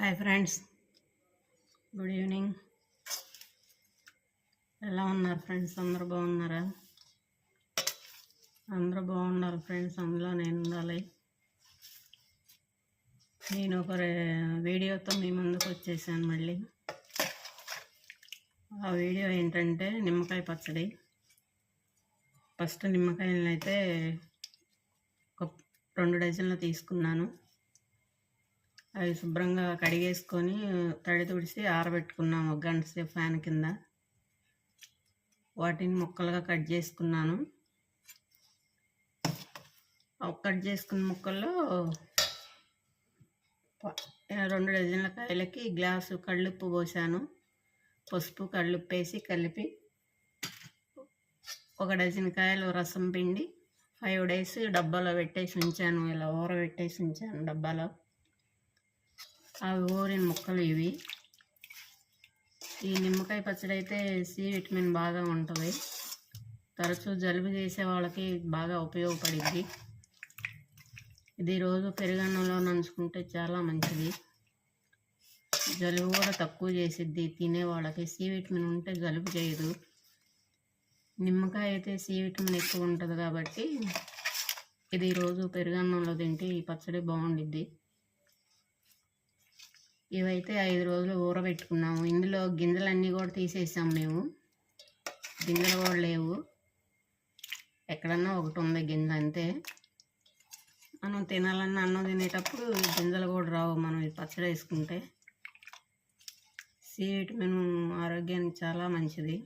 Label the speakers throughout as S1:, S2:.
S1: Hi friends. Good evening. ఎలా ఉన్నారు friends? అందరూ బాగున్నారా? అందరూ బాగున్నారు ఫ్రెండ్స్. అందులో నేను ఉండాలి. నేను ఒక వీడియోతో మీ ముందుకు వచ్చేసాను మళ్ళీ. ఆ వీడియో ఏంటంటే నిమ్మకాయ పచ్చడి. ఫస్ట్ నిమ్మకాయలను అయితే ఒక రెండు డజన్లు తీసుకున్నాను. అవి శుభ్రంగా కడిగేసుకొని తడి తుడిసి ఆరబెట్టుకున్నాము ఒక గంట సేపు ఫ్యాన్ కింద. వాటిని ముక్కలుగా కట్ చేసుకున్నాను. కట్ చేసుకున్న ముక్కల్లో రెండు డజన్ల కాయలకి గ్లాసు కళ్ళుప్పు పోసాను. పసుపు కళ్ళుప్పు వేసి కలిపి ఒక డజన్ కాయలు రసం పిండి ఫైవ్ డేస్ డబ్బాలో పెట్టేసి ఉంచాను. ఇలా ఊర పెట్టేసి ఉంచాను డబ్బాలో. అవి ఓరిన ముక్కలు ఇవి. ఈ నిమ్మకాయ పచ్చడి అయితే సి విటమిన్ బాగా ఉంటుంది. తరచూ జలుబు చేసే వాళ్ళకి బాగా ఉపయోగపడిద్ది. ఇది రోజు పెరుగన్నంలో నంచుకుంటే చాలా మంచిది. జలుబు కూడా తక్కువ చేసిద్ది తినే వాళ్ళకి. సి విటమిన్ ఉంటే జలుబు చేయదు. నిమ్మకాయ అయితే సి విటమిన్ ఎక్కువ ఉంటుంది కాబట్టి ఇది రోజు పెరుగన్నంలో తింటే ఈ పచ్చడి బాగుండిద్ది. ఇవైతే ఐదు రోజులు ఊరబెట్టుకున్నాము. ఇందులో గింజలన్నీ కూడా తీసేసాం మేము. గింజలు కూడా లేవు. ఎక్కడన్నా ఒకటి ఉంది గింజ అంతే. మనం తినాలన్నా అన్నం తినేటప్పుడు గింజలు కూడా రావు. మనం ఈ పచ్చడి వేసుకుంటే సి విటమిన్ ఆరోగ్యానికి చాలా మంచిది.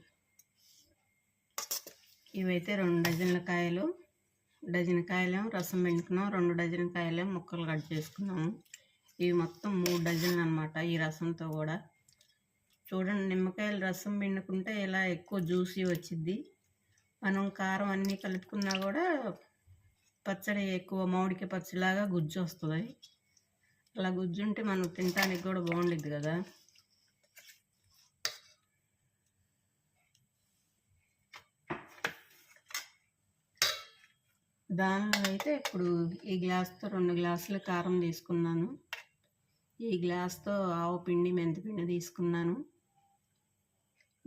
S1: ఇవైతే రెండు డజన్ల కాయలు. డజన్ కాయలేం రసం పెంచుకున్నాం రెండు డజన్ కాయలేం ముక్కలు కట్ చేసుకున్నాము. ఇవి మొత్తం మూడు డజన్లు అనమాట ఈ రసంతో కూడా. చూడండి నిమ్మకాయల రసం పిండుకుంటే ఇలా ఎక్కువ జ్యూసీ వచ్చిద్ది. మనం కారం అన్నీ కలుపుకున్నా కూడా పచ్చడి ఎక్కువ మామిడికి పచ్చడిలాగా గుజ్జు వస్తుంది. అలా గుజ్జు ఉంటే మనం తినడానికి కూడా బాగుండిద్ది కదా. దానిలో అయితే ఇప్పుడు ఈ గ్లాస్తో రెండు గ్లాసులు కారం తీసుకున్నాను. ఈ గ్లాస్తో ఆవు పిండి మెంతిపిండి తీసుకున్నాను.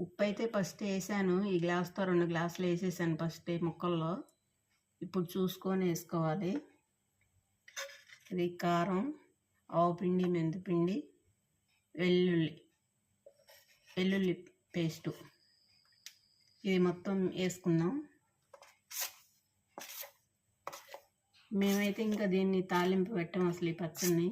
S1: ఉప్పు అయితే ఫస్ట్ వేసాను. ఈ గ్లాస్తో రెండు గ్లాసులు వేసేసాను ఫస్ట్ ముక్కల్లో. ఇప్పుడు చూసుకొని వేసుకోవాలి. ఇది కారం ఆవు పిండి మెంతిపిండి వెల్లుల్లి వెల్లుల్లి పేస్టు. ఇది మొత్తం వేసుకుందాం. మేమైతే ఇంకా దీన్ని తాలింపు పెట్టాం అసలు ఈ పచ్చడిని.